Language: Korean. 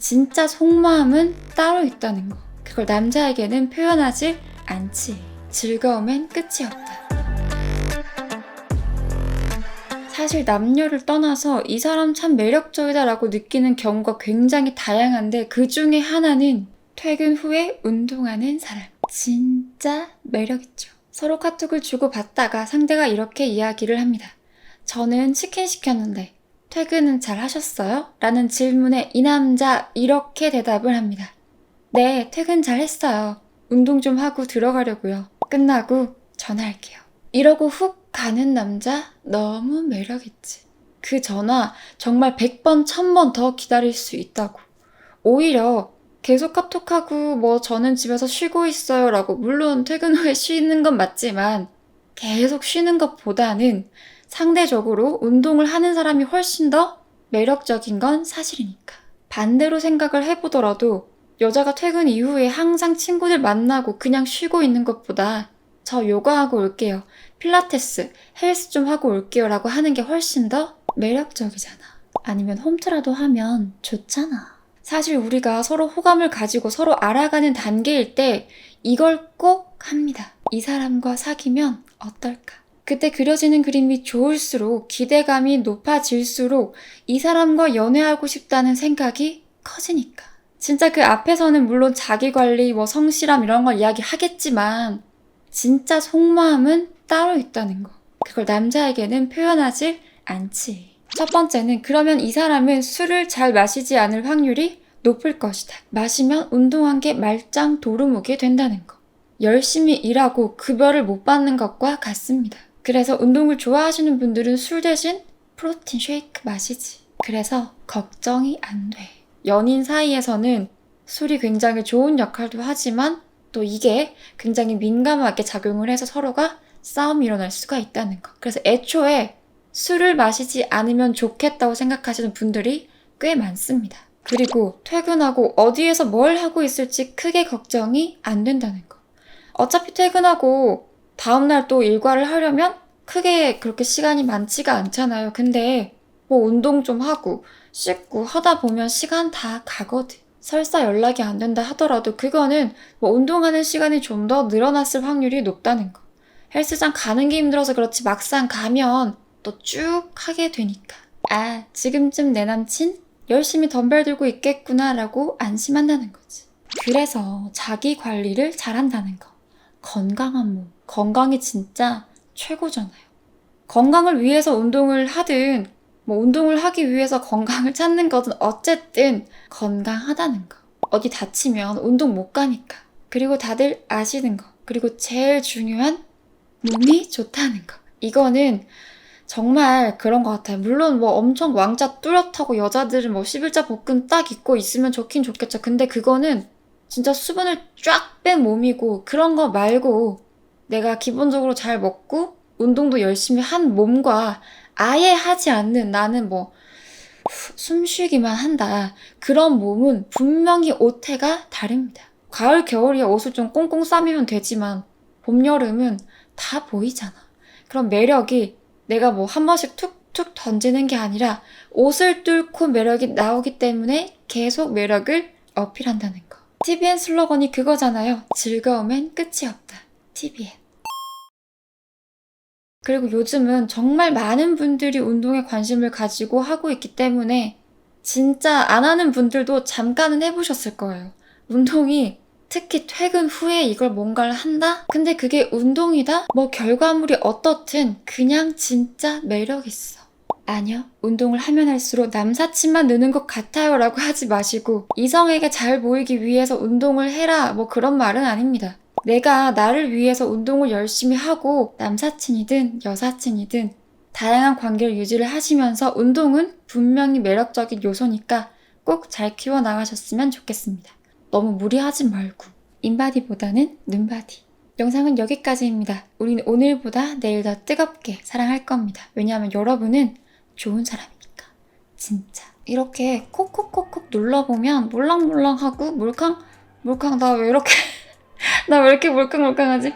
진짜 속마음은 따로 있다는 거. 그걸 남자에게는 표현하지 않지. 즐거움엔 끝이 없다. 사실 남녀를 떠나서 이 사람 참 매력적이다라고 느끼는 경우가 굉장히 다양한데 그 중에 하나는 퇴근 후에 운동하는 사람. 진짜 매력있죠. 서로 카톡을 주고받다가 상대가 이렇게 이야기를 합니다. 저는 치킨 시켰는데 퇴근은 잘 하셨어요? 라는 질문에 이 남자 이렇게 대답을 합니다. 네, 퇴근 잘 했어요. 운동 좀 하고 들어가려고요. 끝나고 전화할게요. 이러고 훅 가는 남자 너무 매력있지. 그 전화 정말 100번, 1000번 더 기다릴 수 있다고. 오히려 계속 카톡하고 뭐 저는 집에서 쉬고 있어요 라고 물론 퇴근 후에 쉬는 건 맞지만 계속 쉬는 것보다는 상대적으로 운동을 하는 사람이 훨씬 더 매력적인 건 사실이니까. 반대로 생각을 해보더라도 여자가 퇴근 이후에 항상 친구들 만나고 그냥 쉬고 있는 것보다 저 요가하고 올게요. 필라테스, 헬스 좀 하고 올게요. 라고 하는 게 훨씬 더 매력적이잖아. 아니면 홈트라도 하면 좋잖아. 사실 우리가 서로 호감을 가지고 서로 알아가는 단계일 때 이걸 꼭 합니다. 이 사람과 사귀면 어떨까? 그때 그려지는 그림이 좋을수록 기대감이 높아질수록 이 사람과 연애하고 싶다는 생각이 커지니까. 진짜 그 앞에서는 물론 자기 관리, 뭐 성실함 이런 걸 이야기 하겠지만 진짜 속마음은 따로 있다는 거. 그걸 남자에게는 표현하지 않지. 첫 번째는 그러면 이 사람은 술을 잘 마시지 않을 확률이 높을 것이다. 마시면 운동한 게 말짱 도루묵이 된다는 거. 열심히 일하고 급여를 못 받는 것과 같습니다. 그래서 운동을 좋아하시는 분들은 술 대신 프로틴 쉐이크 마시지. 그래서 걱정이 안 돼. 연인 사이에서는 술이 굉장히 좋은 역할도 하지만 또 이게 굉장히 민감하게 작용을 해서 서로가 싸움이 일어날 수가 있다는 거. 그래서 애초에 술을 마시지 않으면 좋겠다고 생각하시는 분들이 꽤 많습니다. 그리고 퇴근하고 어디에서 뭘 하고 있을지 크게 걱정이 안 된다는 거. 어차피 퇴근하고 다음날 또 일과를 하려면 크게 그렇게 시간이 많지가 않잖아요. 근데 뭐 운동 좀 하고 씻고 하다 보면 시간 다 가거든. 설사 연락이 안 된다 하더라도 그거는 뭐 운동하는 시간이 좀 더 늘어났을 확률이 높다는 거. 헬스장 가는 게 힘들어서 그렇지 막상 가면 또 쭉 하게 되니까. 아, 지금쯤 내 남친 열심히 덤벨 들고 있겠구나라고 안심한다는 거지. 그래서 자기 관리를 잘한다는 거. 건강한 몸. 건강이 진짜 최고잖아요. 건강을 위해서 운동을 하든, 뭐 운동을 하기 위해서 건강을 찾는 거든 어쨌든 건강하다는 거. 어디 다치면 운동 못 가니까. 그리고 다들 아시는 거. 그리고 제일 중요한 몸이 좋다는 거. 이거는 정말 그런 것 같아요. 물론 뭐 엄청 왕자 뚜렷하고 여자들은 뭐 11자 복근 딱 입고 있으면 좋긴 좋겠죠. 근데 그거는 진짜 수분을 쫙 뺀 몸이고 그런 거 말고 내가 기본적으로 잘 먹고 운동도 열심히 한 몸과 아예 하지 않는 나는 뭐 숨쉬기만 한다. 그런 몸은 분명히 옷태가 다릅니다. 가을, 겨울이야 옷을 좀 꽁꽁 싸매면 되지만 봄, 여름은 다 보이잖아. 그런 매력이 내가 뭐 한 번씩 툭툭 던지는 게 아니라 옷을 뚫고 매력이 나오기 때문에 계속 매력을 어필한다는 거. TVN 슬로건이 그거잖아요. 즐거움엔 끝이 없다. TVN. 그리고 요즘은 정말 많은 분들이 운동에 관심을 가지고 하고 있기 때문에 진짜 안 하는 분들도 잠깐은 해보셨을 거예요. 운동이 특히 퇴근 후에 이걸 뭔가를 한다? 근데 그게 운동이다? 뭐 결과물이 어떻든 그냥 진짜 매력있어. 아니요. 운동을 하면 할수록 남사친만 느는 것 같아요 라고 하지 마시고 이성에게 잘 보이기 위해서 운동을 해라 뭐 그런 말은 아닙니다. 내가 나를 위해서 운동을 열심히 하고 남사친이든 여사친이든 다양한 관계를 유지를 하시면서 운동은 분명히 매력적인 요소니까 꼭 잘 키워 나가셨으면 좋겠습니다. 너무 무리하지 말고 인바디보다는 눈바디. 영상은 여기까지입니다. 우리는 오늘보다 내일 더 뜨겁게 사랑할 겁니다. 왜냐하면 여러분은 좋은 사람이니까. 진짜. 이렇게 콕콕콕콕 눌러보면 몰랑몰랑하고 몰캉 몰캉 나 왜 이렇게 나 왜 이렇게 몰캉몰캉하지?